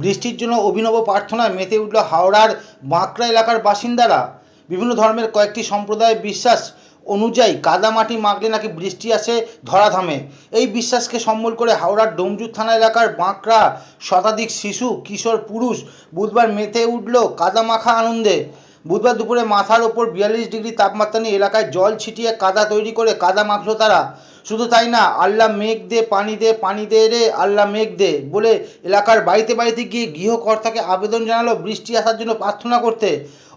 বৃষ্টির জন্য অভিনব প্রার্থনায় মেতে উঠল হাওড়ার বাঁকড়া এলাকার বাসিন্দারা। বিভিন্ন ধর্মের কয়েকটি সম্প্রদায়ের বিশ্বাস অনুযায়ী কাদামাটি মাগলে নাকি বৃষ্টি আসে ধরাধামে। এই বিশ্বাসকে সম্বল করে হাওড়ার ডোমজুর থানা এলাকার বাঁকড়া শতাধিক শিশু, কিশোর, পুরুষ বুধবার মেতে উঠল কাদামাখা আনন্দে। বুধবার দুপুরে মাথার ওপর বিয়াল্লিশ ডিগ্রি তাপমাত্রা নিয়ে এলাকায় জল ছিটিয়ে কাদা তৈরি করে কাদা মাখলো তারা। শুধু তাই না, আল্লাহ মেঘ দে, পানি দে পানি দে রে, আল্লাহ মেঘ দে বলে এলাকার বাড়িতে বাড়িতে গিয়ে গৃহকর্তাকে আবেদন জানালো বৃষ্টি আসার জন্য প্রার্থনা করতে।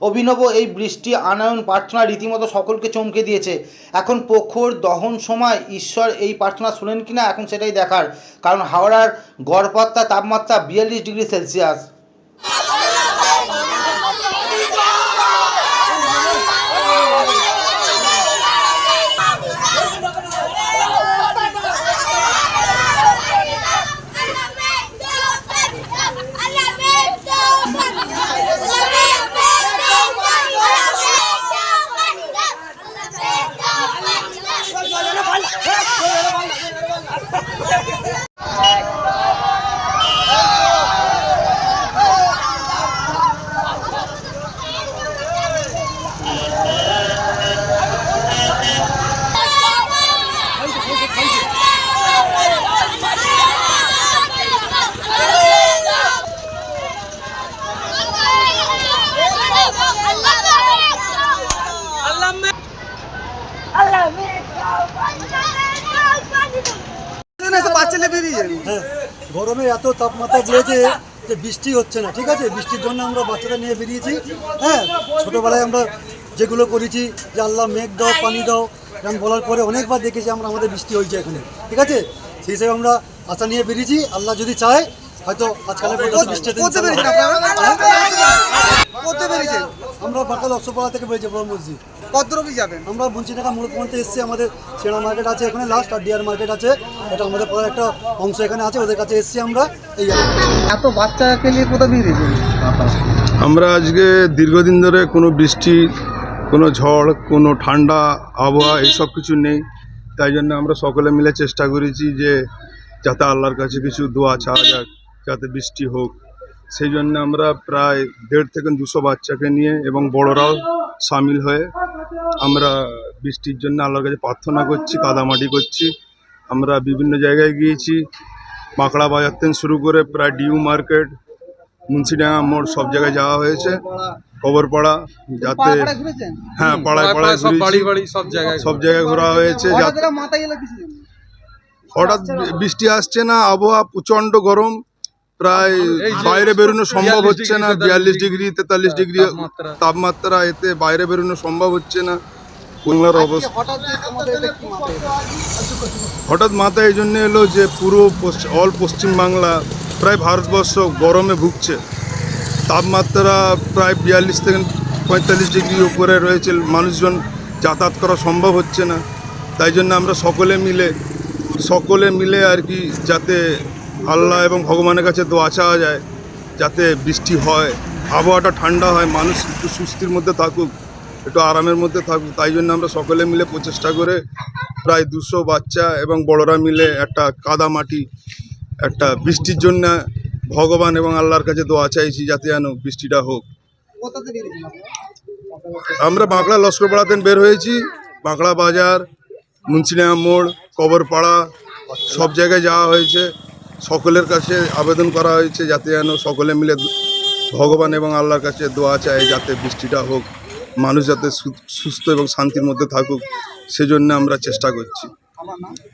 অভিনব এই বৃষ্টি আনায়ন প্রার্থনা রীতিমতো সকলকে চমকে দিয়েছে। এখন প্রখর দহন সময়, ঈশ্বর এই প্রার্থনা শুনেন কিনা এখন সেটাই দেখার। কারণ হাওড়ার গড়পত্তা তাপমাত্রা বিয়াল্লিশ ডিগ্রি সেলসিয়াস। হ্যাঁ গরমে এত তাপমাত্রা দিয়েছে যে বৃষ্টি হচ্ছে না ঠিক আছে? বৃষ্টির জন্য আমরা বাচ্চাদের নিয়ে বেরিয়েছি। হ্যাঁ ছোটোবেলায় আমরা যেগুলো করেছি যে আল্লাহ মেঘ দাও পানি দাও এরকম বলার পরে অনেকবার দেখেছি আমরা আমাদের বৃষ্টি হয়েছে এখানে ঠিক আছে? সেই হিসেবে আমরা আশা নিয়ে বেরিয়েছি। আল্লাহ যদি চায় হয়তো বেরিয়েছেন আমরা বাঁকাল অশ্বপাড়া থেকে বেরিয়েছি বড় মসজিদ। কত যাবেন? আমরা মুন্সিটাকা মোড় পর্যন্ত এসেছি আমাদের সেনা মার্কেট আছে এখানে লাস্ট আর ডিয়ার মার্কেট আছে। এটা আমাদের পরে একটা অংশ এখানে আছে ওদের কাছে এসেছি আমরা। এই। এত বাচ্চাকে নিয়ে কোথায় বেরিয়েছেন আমরা আজকে দীর্ঘদিন ধরে কোনো বৃষ্টি কোনো ঝড় কোনো ঠান্ডা আবহাওয়া এইসব কিছু নেই। তাই জন্য আমরা সকলে মিলে চেষ্টা করেছি যে যাতে আল্লাহর কাছে কিছু দোয়া চাওয়া যাক যাতে বৃষ্টি হোক। সেই জন্য আমরা প্রায় দেড় থেকে দুশো বাচ্চাকে নিয়ে এবং বড়রাও সামিল হয়ে আমরা বৃষ্টির জন্য আল্লাহর কাছে প্রার্থনা করছি কাদামাটি করছি। আমরা বিভিন্ন জায়গায় গিয়েছি। বাঁকড়া বাজার থেকে শুরু করে প্রায় ডিউ মার্কেট মুন্সিডাঙ্গা মোড় সব জায়গায় যাওয়া হয়েছে। খবরপাড়া যাতে হ্যাঁ পাড়ায় পাড়ায় সব বাড়ি সব জায়গায় সব জায়গায় ঘোরা হয়েছে। হঠাৎ বৃষ্টি আসছে না আবহাওয়া প্রচণ্ড গরম। প্রায় বাইরে বেরোনো সম্ভব হচ্ছে না বিয়াল্লিশ ডিগ্রি তেতাল্লিশ ডিগ্রি তাপমাত্রা। এতে বাইরে বেরোনো সম্ভব হচ্ছে না বাংলার অবস্থা হঠাৎ যে আমাদের এটা কি মাথায় এলো? হঠাৎ মাথায় এই জন্য এলো যে পুরো অল পশ্চিম বাংলা প্রায় ভারতবর্ষ গরমে ভুগছে তাপমাত্রা প্রায় বিয়াল্লিশ থেকে পঁয়তাল্লিশ ডিগ্রি উপরে রয়েছে মানুষজন যাতায়াত করা সম্ভব হচ্ছে না তাই জন্য আমরা সকলে মিলে সকলে মিলে আর কি যাতে আল্লাহ এবং ভগবানের কাছে দোয়া চাওয়া যায় যাতে বৃষ্টি হয়, আবহাওয়াটা ঠান্ডা হয়, মানুষ একটু সুস্থির মধ্যে থাকুক, একটু আরামের মধ্যে থাকুক, তাই জন্য আমরা সকলে মিলে প্রচেষ্টা করে প্রায় দুশো বাচ্চা এবং বড়রা মিলে একটা কাদা মাটি, একটা বৃষ্টির জন্য ভগবান এবং আল্লাহর কাছে দোয়া চাইছি যাতে যেন বৃষ্টিটা হোক? আমরা বাঁকড়া লস্করপাড়াতে বের হয়েছি, বাঁকড়া বাজার মুন্সিডাঙ্গা মোড়, কবরপাড়া, সব জায়গায় যাওয়া হয়েছে সকলের কাছে আবেদন করা হয়েছে যাতে যেন সকলে মিলে ভগবান এবং আল্লাহর কাছে দোয়া চায় যাতে বৃষ্টিটা হোক, মানুষ যাতে সুস্থ এবং শান্তির মধ্যে থাকুক, সেজন্য আমরা চেষ্টা করছি।